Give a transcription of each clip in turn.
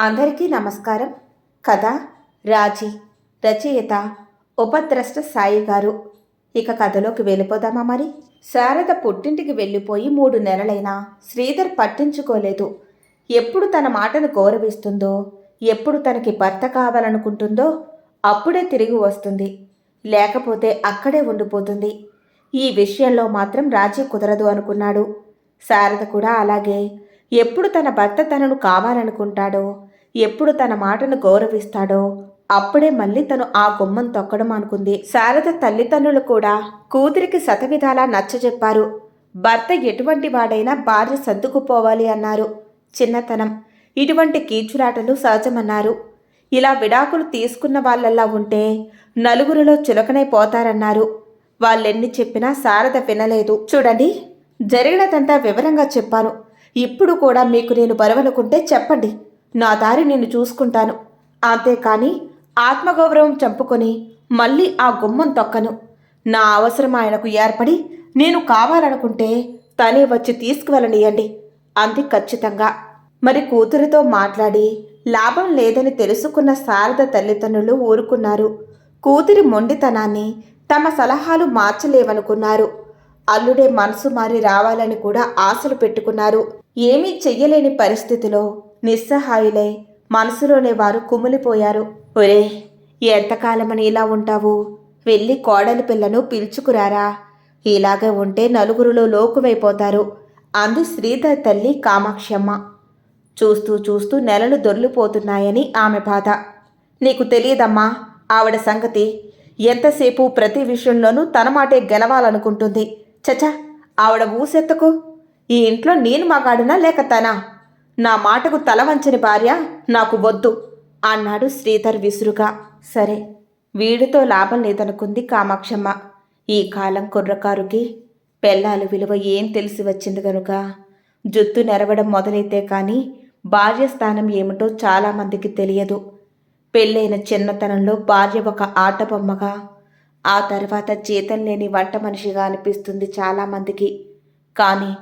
అందరికీ నమస్కారం. కథ రాజీ. రచయిత ఉపద్రష్ట సాయి గారు. ఇక కథలోకి వెళ్ళిపోదామా మరి? శారద పుట్టింటికి వెళ్ళిపోయి మూడు నెలలైనా శ్రీధర్ పట్టించుకోలేదు. ఎప్పుడు తన మాటను గౌరవిస్తుందో ఎప్పుడు తనకి భర్త కావాలనుకుంటుందో అప్పుడే తిరిగి వస్తుంది. లేకపోతే అక్కడే ఉండిపోతుంది. ఈ విషయంలో మాత్రం రాజీ కుదరదు అనుకున్నాడు. శారద కూడా అలాగే. ఎప్పుడు తన భర్త తనను కావాలనుకుంటాడో ఎప్పుడు తన మాటను గౌరవిస్తాడో అప్పుడే మళ్ళీ తను ఆ గుమ్మం తొక్కడం అనుకుంది. శారద తల్లిదండ్రులు కూడా కూతురికి శతవిధాలా నచ్చజెప్పారు. భర్త ఎటువంటి వాడైనా భార్య సర్దుకుపోవాలి అన్నారు. చిన్నతనం. ఇటువంటి కీచులాటలు సహజమన్నారు. ఇలా విడాకులు తీసుకున్న వాళ్ళల్లా ఉంటే నలుగురిలో చులకనైపోతారన్నారు వాళ్ళెన్ని చెప్పినా శారద వినలేదు. చూడండి జరిగినదంతా వివరంగా చెప్పాను. ఇప్పుడు కూడా మీకు నేను బరవనుకుంటే చెప్పండి. నా దారి నేను చూసుకుంటాను. అంతేకాని ఆత్మగౌరవం చంపుకొని మళ్ళీ ఆ గుమ్మం తొక్కను. నా అవసరం ఆయనకు ఏర్పడి నేను కావాలనుకుంటే తనే వచ్చి తీసుకువెళ్ళనియండి. అంది ఖచ్చితంగా. మరి కూతురితో మాట్లాడి లాభం లేదని తెలుసుకున్న శారద తల్లిదండ్రులు ఊరుకున్నారు. కూతురి మొండితనాన్ని తమ సలహాలు మార్చలేవనుకున్నారు. అల్లుడే మనసు మారి రావాలని కూడా ఆశలు పెట్టుకున్నారు. ఏమీ చెయ్యలేని పరిస్థితిలో నిస్సహాయులై మనసులోనే వారు కుమిలిపోయారు. ఒరే ఎంతకాలమని ఇలా ఉంటావు? వెళ్ళి కోడలి పిల్లను పిలుచుకురారా? ఇలాగే ఉంటే నలుగురిలో లోకువైపోతారు. అంది శ్రీధర్ తల్లి కామాక్షమ్మ. చూస్తూ చూస్తూ నెలలు దొర్లిపోతున్నాయని ఆమె బాధ. నీకు తెలియదమ్మా ఆవిడ సంగతి. ఎంతసేపు ప్రతి విషయంలోనూ తన మాటే గెలవాలనుకుంటుంది. చచా ఆవిడ ఊసెత్తకు. ఈ ఇంట్లో నేను మగాడునా లేక తనా? నా మాటకు తల వంచని భార్య నాకు వద్దు అన్నాడు శ్రీధర్ విసురుగా. సరే వీడితో లాభం లేదనుకుంది కామాక్షమ్మ. ఈ కాలం కుర్రకారుకి పెళ్ళాల విలువ ఏం తెలిసి వచ్చింది కనుక జుత్తు నెరవడం మొదలైతే కానీ భార్య స్థానం ఏమిటో చాలామందికి తెలియదు. పెళ్ళైన చిన్నతనంలో భార్య ఒక ఆట బొమ్మగా ఆ తర్వాత జీతం లేని వంట మనిషిగా అనిపిస్తుంది చాలామందికి కానీ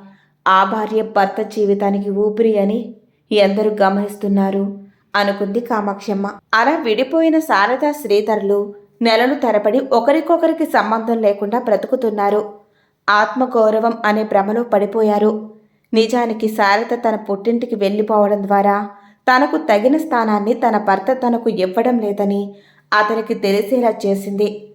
ఆ భార్య భర్త జీవితానికి ఊపిరి అని ఎందరూ గమనిస్తున్నారు అనుకుంది కామాక్షమ్మ. అలా విడిపోయిన శారద శ్రీధర్లు నెలలు తరబడి ఒకరికొకరికి సంబంధం లేకుండా బ్రతుకుతున్నారు. ఆత్మగౌరవం అనే భ్రమలో పడిపోయారు. నిజానికి శారద తన పుట్టింటికి వెళ్ళిపోవడం ద్వారా తనకు తగిన స్థానాన్ని తన భర్త తనకు ఇవ్వడం లేదని అతనికి తెలిసేలా చేసింది.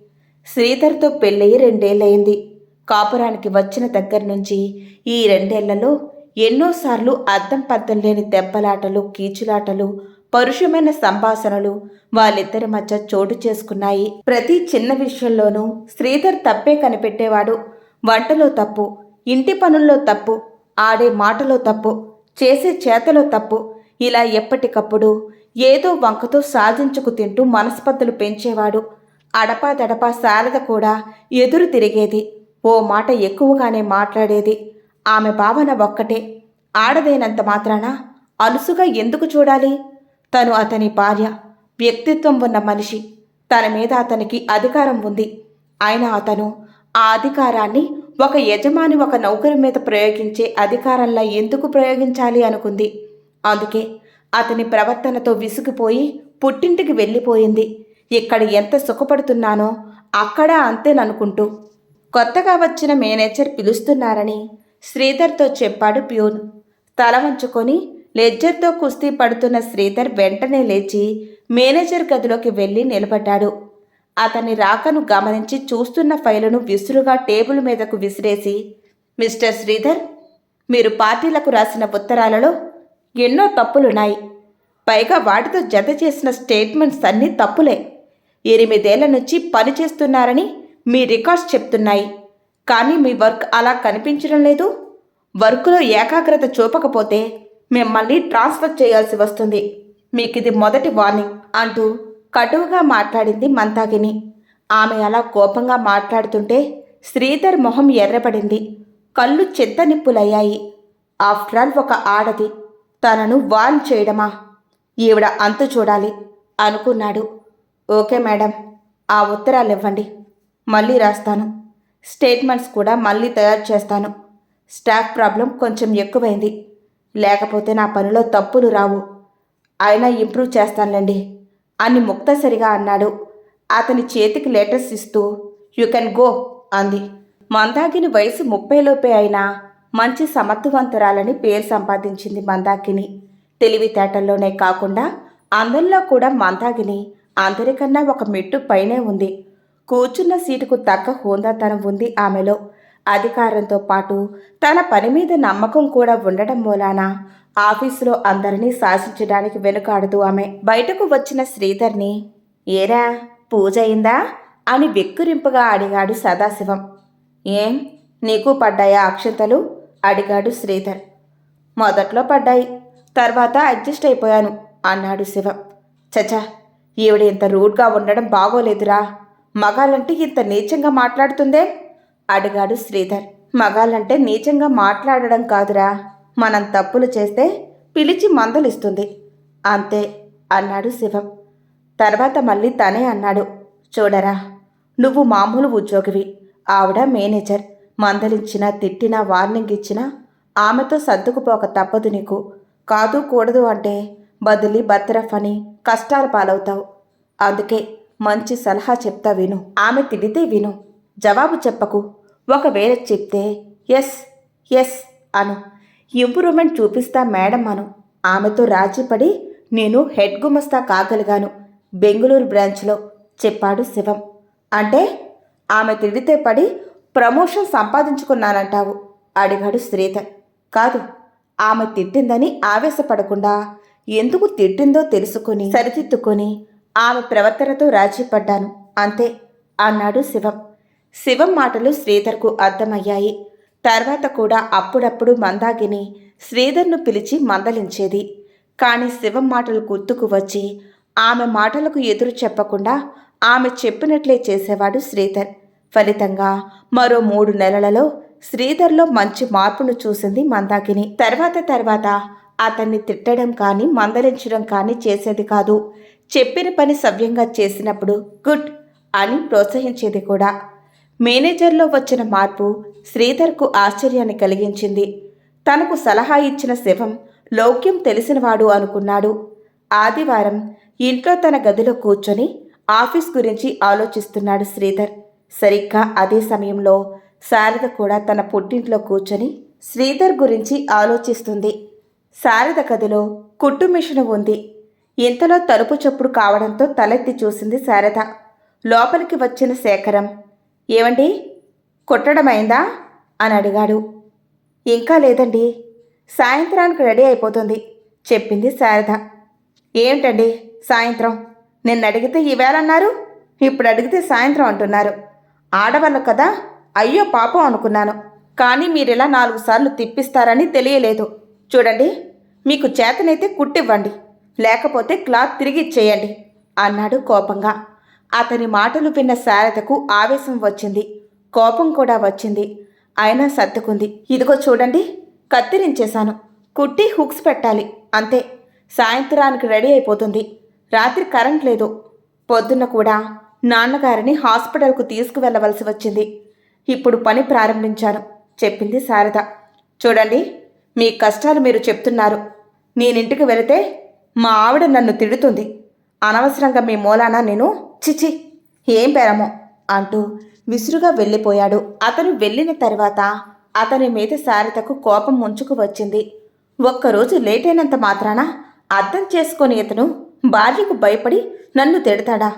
శ్రీధర్తో పెళ్ళయి రెండేళ్ళయింది కాపురానికి వచ్చిన దగ్గర నుంచి ఈ రెండేళ్ళలో ఎన్నోసార్లు అద్దం పద్దం లేని దెబ్బలాటలు కీచులాటలు పరుషమైన సంభాషణలు వాళ్ళిద్దరి మధ్య చోటు చేసుకున్నాయి. ప్రతి చిన్న విషయంలోనూ శ్రీధర్ తప్పే కనిపెట్టేవాడు. వంటలో తప్పు ఇంటి పనుల్లో తప్పు ఆడే మాటలో తప్పు చేసే చేతలో తప్పు ఇలా ఎప్పటికప్పుడు ఏదో వంకతో సాధించుకు తింటూ మనస్పత్తులు పెంచేవాడు. అడపాదడపా శారద కూడా ఎదురు తిరిగేది. ఓ మాట ఎక్కువగానే మాట్లాడేది. ఆమె భావన ఒక్కటే. ఆడదేనంత మాత్రాన అలుసుగా ఎందుకు చూడాలి? తను అతని భార్య వ్యక్తిత్వం ఉన్న మనిషి. తన మీద అతనికి అధికారం ఉంది. అయినా అతను ఆ అధికారాన్ని ఒక యజమాని ఒక నౌకరి మీద ప్రయోగించే అధికారంలా ఎందుకు ప్రయోగించాలి అనుకుంది. అందుకే అతని ప్రవర్తనతో విసిగిపోయి పుట్టింటికి వెళ్ళిపోయింది. ఇక్కడ ఎంత సుఖపడుతున్నానో అక్కడ అంతేననుకుంటూ కొత్తగా వచ్చిన మేనేజర్ పిలుస్తున్నారని శ్రీధర్తో చెప్పాడు ప్యూన్. తల వంచుకొని లెడ్జర్తో కుస్తీ పడుతున్న శ్రీధర్ వెంటనే లేచి మేనేజర్ గదిలోకి వెళ్ళి నిలబడ్డాడు. అతని రాకను గమనించి చూస్తున్న ఫైలును విసురుగా టేబుల్ మీదకు విసిరేసి మిస్టర్ శ్రీధర్ మీరు పార్టీలకు రాసిన ఉత్తరాలలో ఎన్నో తప్పులున్నాయి. పైగా వాటితో జత చేసిన స్టేట్మెంట్స్ అన్నీ తప్పులే. ఎనిమిదేళ్ళ నుంచి పని చేస్తున్నారని మీ రికార్డ్స్ చెప్తున్నాయి. కానీ మీ వర్క్ అలా కనిపించడం లేదు. వర్క్లో ఏకాగ్రత చూపకపోతే మిమ్మల్ని ట్రాన్స్ఫర్ చేయాల్సి వస్తుంది. మీకు ఇది మొదటి వార్నింగ్ అంటూ కటువుగా మాట్లాడింది మంతాగిని ఆమె అలా కోపంగా మాట్లాడుతుంటే శ్రీధర్ మొహం ఎర్రబడింది. కళ్ళు చెత్తనిప్పులయ్యాయి. ఆఫ్టర్ ఆల్ ఒక ఆడది. తనను వార్న్ చేయడమా? ఈవిడ అంతు చూడాలి అనుకున్నాడు. ఓకే మేడం ఆ ఉత్తరాలు ఇవ్వండి మళ్ళీ రాస్తాను. స్టేట్మెంట్స్ కూడా మళ్ళీ తయారు చేస్తాను. స్టాఫ్ ప్రాబ్లం కొంచెం ఎక్కువైంది. లేకపోతే నా పనిలో తప్పులు రావు. అయినా ఇంప్రూవ్ చేస్తానులేండి. అని ముక్తసరిగా అన్నాడు. అతని చేతికి లెటర్స్ ఇస్తూ యు కెన్ గో అంది. మందాకిని వయసు ముప్పైలోపే అయినా మంచి సమర్థవంతురాలని పేరు సంపాదించింది మందాకిని. తెలివితేటల్లోనే కాకుండా అందరిలో కూడా మందాకిని అందరికన్నా ఒక మెట్టు పైనే ఉంది. కూర్చున్న సీటుకు తగ్గ హోందాతనం ఉంది ఆమెలో. అధికారంతో పాటు తన పని మీద నమ్మకం కూడా ఉండడం మూలాన ఆఫీసులో అందరినీ శాసించడానికి వెనుకాడదు ఆమె బయటకు వచ్చిన శ్రీధర్ని ఏరా పూజ అయిందా? అని వెక్కురింపుగా అడిగాడు సదాశివం. ఏం? నీకు పడ్డాయా అక్షంతలు? అడిగాడు శ్రీధర్. మొదట్లో పడ్డాయి తర్వాత అడ్జస్ట్ అయిపోయాను అన్నాడు శివం. చచా ఈవిడ ఇంత రూడ్గా ఉండడం బాగోలేదురా. మగాలంటే ఇంత నీచంగా మాట్లాడుతుందే? అడిగాడు శ్రీధర్. మగాలంటే నీచంగా మాట్లాడడం కాదురా. మనం తప్పులు చేస్తే పిలిచి మందలిస్తుంది. అంతే అన్నాడు శివం. తర్వాత మళ్ళీ తనే అన్నాడు. చూడరా నువ్వు మామూలు ఉద్యోగివి. ఆవిడ మేనేజర్. మందలించినా తిట్టినా వార్నింగ్ ఇచ్చినా ఆమెతో సర్దుకుపోక తప్పదు నీకు. కాదు కూడదు అంటే బదిలీ బత్రఫ్ అని కష్టాల పాలవుతావు. అందుకే మంచి సలహా చెప్తా విను. ఆమె తిడితే విను. జవాబు చెప్పకు. ఒకవేళ చెప్తే ఎస్ ఎస్ అను. ఇంప్రూవ్మెంట్ చూపిస్తా మేడం అను. ఆమెతో రాజీపడి నేను హెడ్ గుమస్తా కాగలిగాను. బెంగళూరు బ్రాంచ్లో చెప్పాడు శివం. అంటే? ఆమె తిడితే పడి ప్రమోషన్ సంపాదించుకున్నానంటావు అడిగాడు శ్రీధర్. కాదు ఆమె తిట్టిందని ఆవేశపడకుండా ఎందుకు తిట్టిందో తెలుసుకొని సరిదిద్దుకొని ఆమె ప్రవర్తనతో రాజీపడ్డాను. అంతే అన్నాడు శివం. శివం మాటలు శ్రీధర్కు అర్థమయ్యాయి. తర్వాత కూడా అప్పుడప్పుడు మందాగిని శ్రీధర్ను పిలిచి మందలించేది. కానీ శివం మాటలు గుర్తుకు వచ్చి ఆమె మాటలకు ఎదురు చెప్పకుండా ఆమె చెప్పినట్లే చేసేవాడు శ్రీధర్. ఫలితంగా మరో మూడు నెలలలో శ్రీధర్లో మంచి మార్పును చూసింది మందాకిని. తర్వాత తర్వాత అతన్ని తిట్టడం కానీ మందలించడం కానీ చేసేది కాదు. చెప్పిన పని సవ్యంగా చేసినప్పుడు గుడ్ అని ప్రోత్సహించేది కూడా. మేనేజర్లో వచ్చిన మార్పు శ్రీధర్కు ఆశ్చర్యాన్ని కలిగించింది. తనకు సలహా ఇచ్చిన శివం లౌక్యం తెలిసినవాడు అనుకున్నాడు. ఆదివారం ఇంట్లో తన గదిలో కూర్చొని ఆఫీస్ గురించి ఆలోచిస్తున్నాడు శ్రీధర్. సరిగ్గా అదే సమయంలో శారద కూడా తన పుట్టింట్లో కూర్చొని శ్రీధర్ గురించి ఆలోచిస్తుంది. శారద గదిలో కుట్టు మిషను ఉంది. ఇంతలో తలుపు చప్పుడు కావడంతో తలెత్తి చూసింది శారద. లోపలికి వచ్చిన శేఖరం ఏమండి కుట్టడమైందా? అని అడిగాడు. ఇంకా లేదండి. సాయంత్రానికి రెడీ అయిపోతుంది చెప్పింది శారద. ఏమిటండి సాయంత్రం? నిన్న అడిగితే ఈవేళ అన్నారు ఇప్పుడు అడిగితే సాయంత్రం అంటున్నారు. ఆడవాళ్ళు కదా? అయ్యో పాపం అనుకున్నాను. కానీ మీరిలా నాలుగు సార్లు తిప్పిస్తారని తెలియలేదు. చూడండి మీకు చేతనైతే కుట్టివ్వండి. లేకపోతే క్లాత్ తిరిగి ఇచ్చేయండి అన్నాడు కోపంగా. అతని మాటలు విన్న శారదకు ఆవేశం వచ్చింది. కోపం కూడా వచ్చింది. అయినా సర్దుకుంది. ఇదిగో చూడండి కత్తిరించేశాను. కుట్టి హుక్స్ పెట్టాలి అంతే. సాయంత్రానికి రెడీ అయిపోతుంది. రాత్రి కరెంట్ లేదు. పొద్దున్న కూడా నాన్నగారిని హాస్పిటల్కు తీసుకువెళ్ళవలసి వచ్చింది. ఇప్పుడు పని ప్రారంభించాను చెప్పింది శారద. చూడండి మీ కష్టాలు మీరు చెప్తున్నారు. నేనింటికి వెళితే మా ఆవిడ నన్ను తిడుతుంది. అనవసరంగా మీ మూలాన నేను చిచి ఏం పేరమో అంటూ విసురుగా వెళ్ళిపోయాడు. అతను వెళ్ళిన తర్వాత అతని మీద సారితకు కోపం ముంచుకు వచ్చింది. ఒక్కరోజు లేట్ అయినంత మాత్రాన అర్థం చేసుకొని ఇతను భార్యకు భయపడి నన్ను తిడతాడా?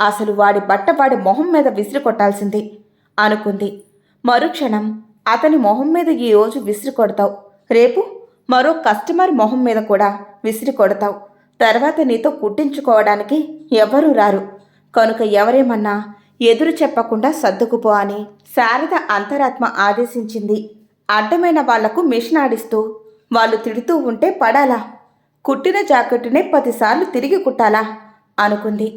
అసలు వాడి బట్ట వాడి మొహం మీద విసిరి కొట్టాల్సింది అనుకుంది. మరుక్షణం అతని మొహం మీద ఈ రోజు విసిరి కొడతావు. రేపు మరో కస్టమర్ మొహం మీద కూడా విసిరి కొడతావు. తర్వాత నీతో కుట్టించుకోవడానికి ఎవరూ రారు. కనుక ఎవరేమన్నా ఎదురు చెప్పకుండా సర్దుకుపో అని శారద అంతరాత్మ ఆదేశించింది. అడ్డమైన వాళ్ళకు మిషన్ ఆడిస్తూ వాళ్ళు తిడుతూ ఉంటే పడాలా? కుట్టిన జాకెట్టునే పదిసార్లు తిరిగి కుట్టాలా? అనుకుంది.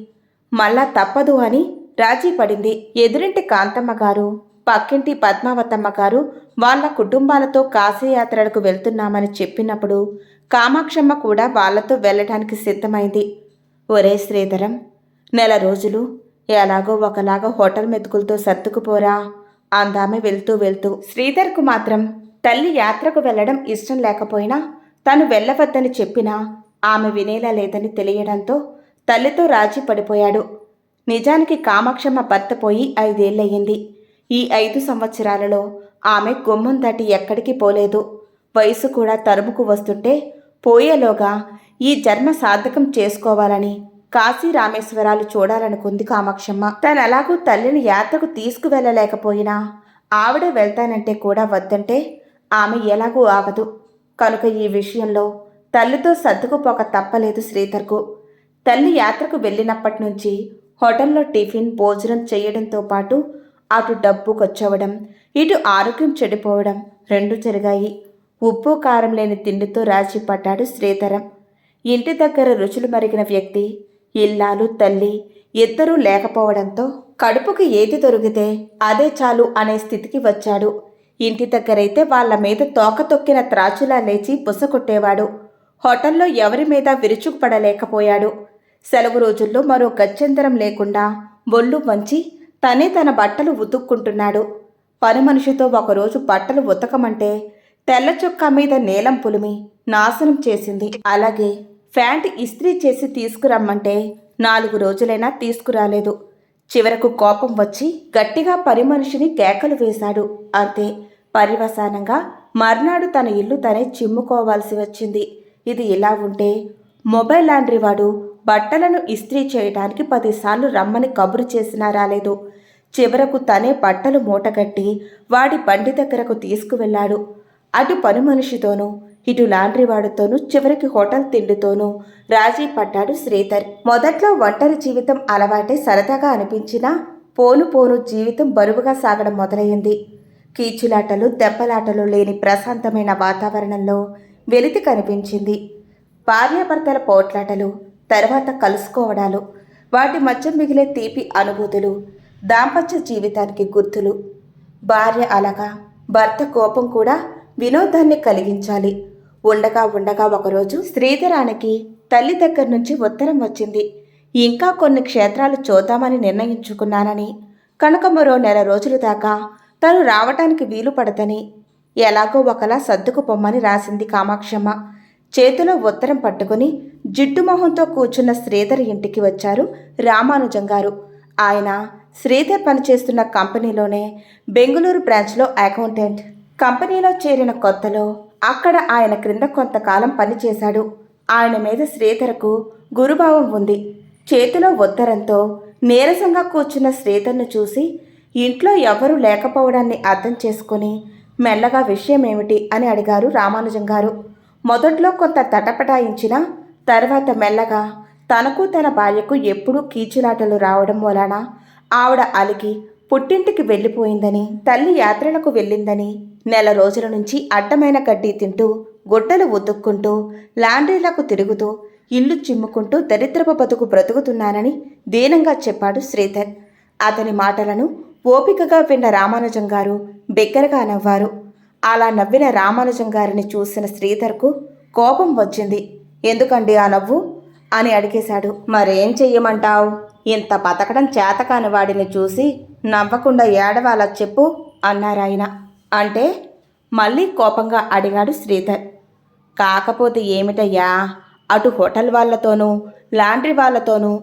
మళ్ళా తప్పదు అని రాజీ పడింది. ఎదురింటి కాంతమ్మ గారు పక్కింటి పద్మావతమ్మ గారు వాళ్ళ కుటుంబాలతో కాశీయాత్రలకు వెళ్తున్నామని చెప్పినప్పుడు కామాక్షమ్మ కూడా వాళ్ళతో వెళ్ళడానికి సిద్ధమైంది. ఒరే శ్రీధరం నెల రోజులు ఎలాగో ఒకలాగా హోటల్ మెతుకులతో సర్దుకుపోరా అందామె వెళ్తూ వెళ్తూ. శ్రీధర్కు మాత్రం తల్లి యాత్రకు వెళ్ళడం ఇష్టం లేకపోయినా తను వెళ్ళవద్దని చెప్పినా ఆమె వినేలా లేదని తెలియడంతో తల్లితో రాజీ పడిపోయాడు. నిజానికి కామాక్షమ్మ భర్త పోయి ఐదేళ్ళయ్యింది ఈ ఐదు సంవత్సరాలలో ఆమె గుమ్మం దాటి ఎక్కడికి పోలేదు. వయసు కూడా తరుముకు వస్తుంటే పోయేలోగా ఈ జన్మ సార్థకం చేసుకోవాలని కాశీ రామేశ్వరాలు చూడాలనుకుంది కామాక్షమ్మ. తను అలాగూ తల్లిని యాత్రకు తీసుకువెళ్ళలేకపోయినా ఆవిడ వెళ్తానంటే కూడా వద్దంటే ఆమె ఎలాగూ ఆగదు కనుక ఈ విషయంలో తల్లితో సర్దుకుపోక తప్పలేదు శ్రీధర్కు. తల్లి యాత్రకు వెళ్ళినప్పటి నుంచి హోటల్లో టిఫిన్ భోజనం చేయడంతో పాటు అటు డబ్బు కొచ్చవడం ఇటు ఆరోగ్యం చెడిపోవడం రెండు జరిగాయి. ఉప్పు కారం లేని తిండితో రాజీ పడ్డాడు శ్రీధరం. ఇంటి దగ్గర రుచులు మరిగిన వ్యక్తి ఇల్లాలు తల్లి ఇద్దరూ లేకపోవడంతో కడుపుకి ఏది దొరికితే అదే చాలు అనే స్థితికి వచ్చాడు. ఇంటి దగ్గరైతే వాళ్ళ మీద తోక తొక్కిన త్రాచులా లేచి పుసకొట్టేవాడు హోటల్లో ఎవరి మీద విరుచుకుపడలేకపోయాడు. సెలవు రోజుల్లో మరో గత్యంతరం లేకుండా ఒళ్ళు వంచి తనే తన బట్టలు ఉతుక్కుంటున్నాడు. పని మనిషితో ఒకరోజు బట్టలు ఉతకమంటే తెల్ల చొక్కా మీద నీలం పులిమి నాశనం చేసింది. అలాగే ఫ్యాంట్ ఇస్త్రీ చేసి తీసుకురమ్మంటే నాలుగు రోజులైనా తీసుకురాలేదు. చివరకు కోపం వచ్చి గట్టిగా పని మనిషిని కేకలు వేశాడు. అంతే పరివసానంగా మర్నాడు తన ఇల్లు తనే చిమ్ముకోవాల్సి వచ్చింది. ఇది ఇలా ఉంటే మొబైల్ లాండ్రీ వాడు బట్టలను ఇస్త్రీ చేయడానికి పదిసార్లు రమ్మని కబురు చేసినా రాలేదు. చివరకు తనే బట్టలు మూటగట్టి వాడి బండి దగ్గరకు తీసుకువెళ్ళాడు. అటు పని మనిషితోనూ ఇటు లాండ్రీ వాడితోనూ చివరికి హోటల్ తిండితోనూ రాజీ పడ్డాడు శ్రీధర్. మొదట్లో ఒంటరి జీవితం అలవాటే సరదాగా అనిపించినా పోను పోను జీవితం బరువుగా సాగడం మొదలైంది కీచులాటలు దెబ్బలాటలు లేని ప్రశాంతమైన వాతావరణంలో వెలితి కనిపించింది. భార్యాభర్తల పోట్లాటలు తర్వాత కలుసుకోవడాలు వాటి మధ్య మిగిలే తీపి అనుభూతులు దాంపత్య జీవితానికి గుర్తులు. భార్య అలగా భర్త కోపం కూడా వినోదాన్ని కలిగించాలి. ఉండగా ఉండగా ఒకరోజు శ్రీధరానికి తల్లి దగ్గర నుంచి ఉత్తరం వచ్చింది. ఇంకా కొన్ని క్షేత్రాలు చూద్దామని నిర్ణయించుకున్నానని. కనుక మరో నెల రోజుల దాకా తను రావటానికి వీలు పడదని ఎలాగో ఒకలా సర్దుకు పొమ్మని రాసింది కామాక్షమ్మ. చేతిలో ఉత్తరం పట్టుకుని జిడ్డు మొహంతో కూర్చున్న శ్రీధర్ ఇంటికి వచ్చారు రామానుజం గారు. ఆయన శ్రీధర్ పనిచేస్తున్న కంపెనీలోనే బెంగళూరు బ్రాంచ్లో అకౌంటెంట్. కంపెనీలో చేరిన కొత్తలో అక్కడ ఆయన క్రింద కొంతకాలం పనిచేశాడు ఆయన మీద శ్రీధర్కు గురుభావం ఉంది. చేతిలో ఉత్తరంతో నీరసంగా కూర్చున్న శ్రీధర్ను చూసి ఇంట్లో ఎవరూ లేకపోవడాన్ని అర్థం చేసుకుని మెల్లగా విషయం ఏమిటి అని అడిగారు రామానుజం గారు. మొదట్లో కొంత తటపటాయించిన తర్వాత మెల్లగా తనకు తన భార్యకు ఎప్పుడూ కీచులాటలు రావడం వలన ఆవిడ అలిగి పుట్టింటికి వెళ్ళిపోయిందని తల్లి యాత్రలకు వెళ్ళిందని నెల రోజుల నుంచి అడ్డమైన గడ్డి తింటూ గుడ్డలు ఉతుక్కుంటూ లాండ్రీలకు తిరుగుతూ ఇల్లు చిమ్ముకుంటూ దరిద్రపు బతుకు బ్రతుకుతున్నానని దీనంగా చెప్పాడు శ్రీధర్. అతని మాటలను ఓపికగా విన్న రామానుజం గారు బిగ్గరగా నవ్వారు. అలా నవ్విన రామానుజం గారిని చూసిన శ్రీధర్కు కోపం వచ్చింది. ఎందుకండి ఆ నవ్వు? అని అడిగేశాడు. మరేం చెయ్యమంటావు? ఇంత బతకడం చేతకాని వాడిని చూసి నవ్వకుండా ఏడవాలా చెప్పు అన్నారాయన అంటే మళ్ళీ కోపంగా అడిగాడు శ్రీధర్. కాకపోతే ఏమిటయ్యా? అటు హోటల్ వాళ్ళతోనూ లాండ్రీ వాళ్ళతోనూ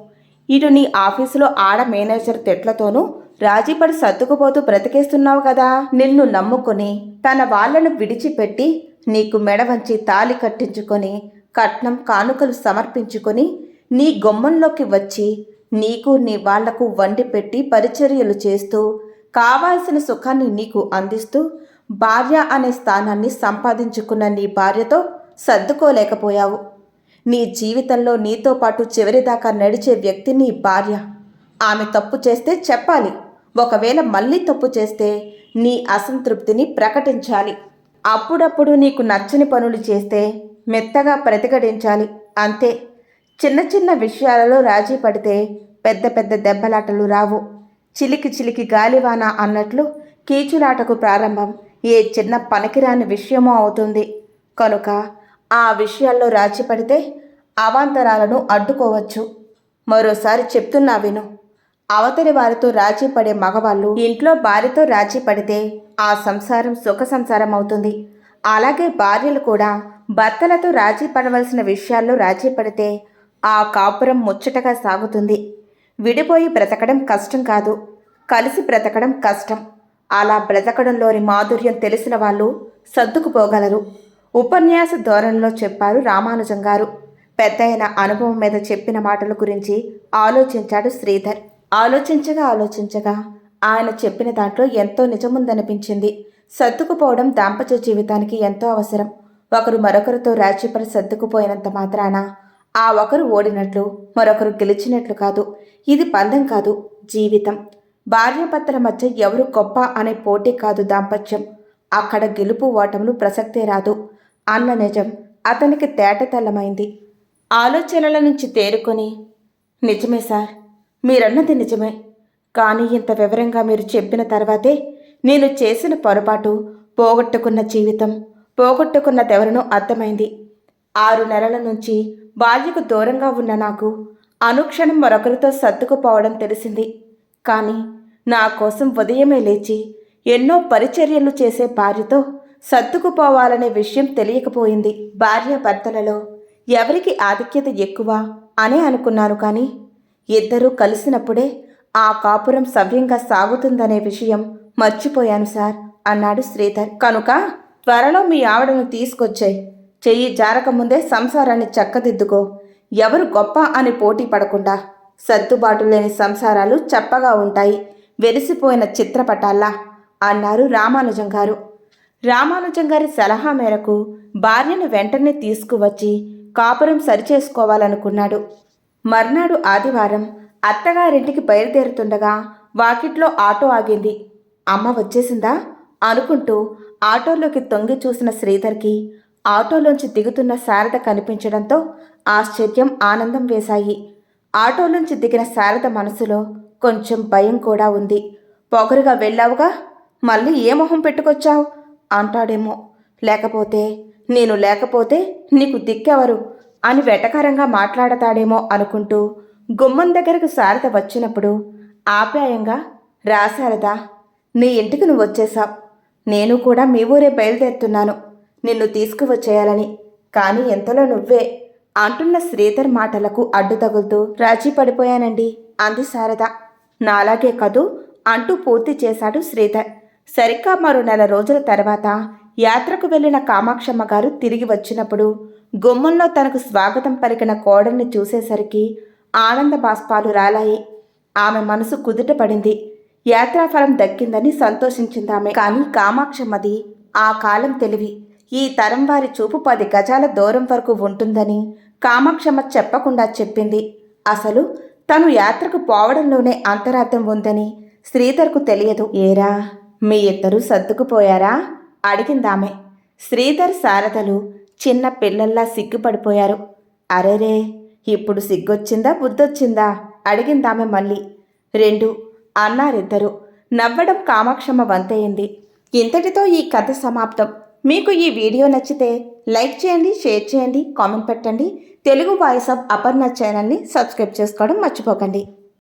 ఇటు నీ ఆఫీసులో ఆడ మేనేజర్ తెట్లతోనూ రాజీపడి సర్దుకుపోతూ బ్రతికేస్తున్నావు కదా. నిన్ను నమ్ముకుని తన వాళ్ళను విడిచిపెట్టి నీకు మెడ వంచి తాలి కట్టించుకొని కట్నం కానుకలు సమర్పించుకొని నీ గుమ్మంలోకి వచ్చి నీకు నీ వాళ్ళకు వండి పెట్టి పరిచర్యలు చేస్తూ కావాల్సిన సుఖాన్ని నీకు అందిస్తూ భార్య అనే స్థానాన్ని సంపాదించుకున్న నీ భార్యతో సర్దుకోలేకపోయావు. నీ జీవితంలో నీతో పాటు చివరిదాకా నడిచే వ్యక్తి నీ భార్య. ఆమె తప్పు చేస్తే చెప్పాలి. ఒకవేళ మళ్ళీ తప్పు చేస్తే నీ అసంతృప్తిని ప్రకటించాలి. అప్పుడప్పుడు నీకు నచ్చని పనులు చేస్తే మెత్తగా ప్రతిఘటించాలి. అంతే. చిన్న చిన్న విషయాలలో రాజీ పడితే పెద్ద పెద్ద దెబ్బలాటలు రావు. చిలికి చిలికి గాలివాన అన్నట్లు కీచులాటకు ప్రారంభం ఏ చిన్న పనికిరాని విషయమో అవుతుంది. కనుక ఆ విషయాల్లో రాజీ పడితే అవాంతరాలను అడ్డుకోవచ్చు. మరోసారి చెప్తున్నా విను. అవతలి వారితో రాజీ పడే మగవాళ్ళు ఇంట్లో భార్యతో రాజీ పడితే ఆ సంసారం సుఖ సంసారం అవుతుంది. అలాగే భార్యలు కూడా భర్తలతో రాజీ పడవలసిన విషయాల్లో రాజీ పడితే ఆ కాపురం ముచ్చటగా సాగుతుంది. విడిపోయి బ్రతకడం కష్టం కాదు. కలిసి బ్రతకడం కష్టం. అలా బ్రతకడంలోని మాధుర్యం తెలిసిన వాళ్ళు సర్దుకుపోగలరు. ఉపన్యాస ధోరణిలో చెప్పారు రామానుజం గారు. పెద్దయిన అనుభవం మీద చెప్పిన మాటల గురించి ఆలోచించాడు శ్రీధర్. ఆలోచించగా ఆలోచించగా ఆయన చెప్పిన దాంట్లో ఎంతో నిజముందనిపించింది. సర్దుకుపోవడం దాంపత్య జీవితానికి ఎంతో అవసరం. ఒకరు మరొకరితో రాజీపడి సర్దుకుపోయినంత మాత్రాన ఆ ఒకరు ఓడినట్లు మరొకరు గెలిచినట్లు కాదు. ఇది పందం కాదు జీవితం. భార్యాభర్తల మధ్య ఎవరు గొప్ప అనే పోటీ కాదు దాంపత్యం. అక్కడ గెలుపు ఓటములు ప్రసక్తే రాదు. అన్న నిజం అతనికి తేటతెల్లమైంది ఆలోచనల నుంచి తేరుకొని నిజమే సార్. మీరన్నది నిజమే. కానీ ఇంత వివరంగా మీరు చెప్పిన తర్వాతే నేను చేసిన పొరపాటు పోగొట్టుకున్న జీవితం పోగొట్టుకున్నదెవరినో అర్థమైంది. ఆరు నెలల నుంచి భార్యకు దూరంగా ఉన్న నాకు అనుక్షణం మరొకరితో సర్దుకుపోవడం తెలిసింది. కానీ నా కోసం ఉదయమే లేచి ఎన్నో పరిచర్యలు చేసే భార్యతో సర్దుకుపోవాలనే విషయం తెలియకపోయింది. భార్య భర్తలలో ఎవరికి ఆధిక్యత ఎక్కువ అనే అనుకున్నాను కానీ ఇద్దరూ కలిసినప్పుడే ఆ కాపురం సవ్యంగా సాగుతుందనే విషయం మర్చిపోయాను సార్ అన్నాడు శ్రీధర్. కనుక త్వరలో మీ ఆవిడను తీసుకొచ్చాయి చెయ్యి జారకముందే సంసారాన్ని చక్కదిద్దుకో. ఎవరు గొప్ప అని పోటీ పడకుండా సర్దుబాటు లేని సంసారాలు చప్పగా ఉంటాయి. వెలిసిపోయిన చిత్రపటాల్లా అన్నారు రామానుజం గారు. రామానుజం గారి సలహా మేరకు భార్యను వెంటనే తీసుకువచ్చి కాపురం సరిచేసుకోవాలనుకున్నాడు. మర్నాడు ఆదివారం అత్తగారింటికి బయలుదేరుతుండగా వాకిట్లో ఆటో ఆగింది. అమ్మ వచ్చేసిందా? అనుకుంటూ ఆటోలోకి తొంగి చూసిన శ్రీధర్కి ఆటోలోంచి దిగుతున్న శారద కనిపించడంతో ఆశ్చర్యం ఆనందం వేశాయి. ఆటోలోంచి దిగిన శారద మనసులో కొంచెం భయం కూడా ఉంది. పొగరుగా వెళ్ళావుగా? మళ్ళీ ఏ మొహం పెట్టుకొచ్చావు? అంటాడేమో. లేకపోతే నేను లేకపోతే నీకు దిక్కెవరు? అని వెటకారంగా మాట్లాడతాడేమో అనుకుంటూ గుమ్మం దగ్గరకు శారద వచ్చినప్పుడు ఆప్యాయంగా రాశారదా నీ ఇంటికి నువ్వు వచ్చేశావు. నేను కూడా మీ ఊరే బయలుదేరుతున్నాను. నిన్ను తీసుకువచ్చేయాలని. కానీ ఎంతలో నువ్వే అంటున్న శ్రీధర్ మాటలకు అడ్డు తగులుతూ రాజీ పడిపోయానండి అంది శారద నాలాగే కదూ అంటూ పూర్తి చేశాడు శ్రీధర్. సరిగ్గా మరో నెల రోజుల తర్వాత యాత్రకు వెళ్ళిన కామాక్షమ్మ గారు తిరిగి వచ్చినప్పుడు గుమ్మంలో తనకు స్వాగతం పలికిన కోడల్ని చూసేసరికి ఆనంద బాష్పాలు రాలాయి. ఆమె మనసు కుదుట పడింది యాత్రాఫలం దక్కిందని సంతోషించిందామె. కానీ కామాక్షమ్మది ఆ కాలం తెలివి. ఈ తరం వారి చూపు పది గజాల దూరం వరకు ఉంటుందని కామాక్షమ్మ చెప్పకుండా చెప్పింది. అసలు తను యాత్రకు పోవడంలోనే అంతరార్థం ఉందని శ్రీధర్కు తెలియదు. ఏరా మీ ఇద్దరూ సర్దుకుపోయారా? అడిగిందామె. శ్రీధర్ శారదలు చిన్న పిల్లల్లా సిగ్గుపడిపోయారు. అరేరే ఇప్పుడు సిగ్గొచ్చిందా బుద్ధొచ్చిందా? అడిగిందామె మళ్ళీ. రెండు అన్నారిద్దరు నవ్వడం కామాక్షమ్మ వంతయింది. ఇంతటితో ఈ కథ సమాప్తం. మీకు ఈ వీడియో నచ్చితే లైక్ చేయండి షేర్ చేయండి కామెంట్ పెట్టండి. తెలుగు వాయిస్ ఆఫ్ అపర్ణ ఛానల్ని సబ్స్క్రైబ్ చేసుకోవడం మర్చిపోకండి.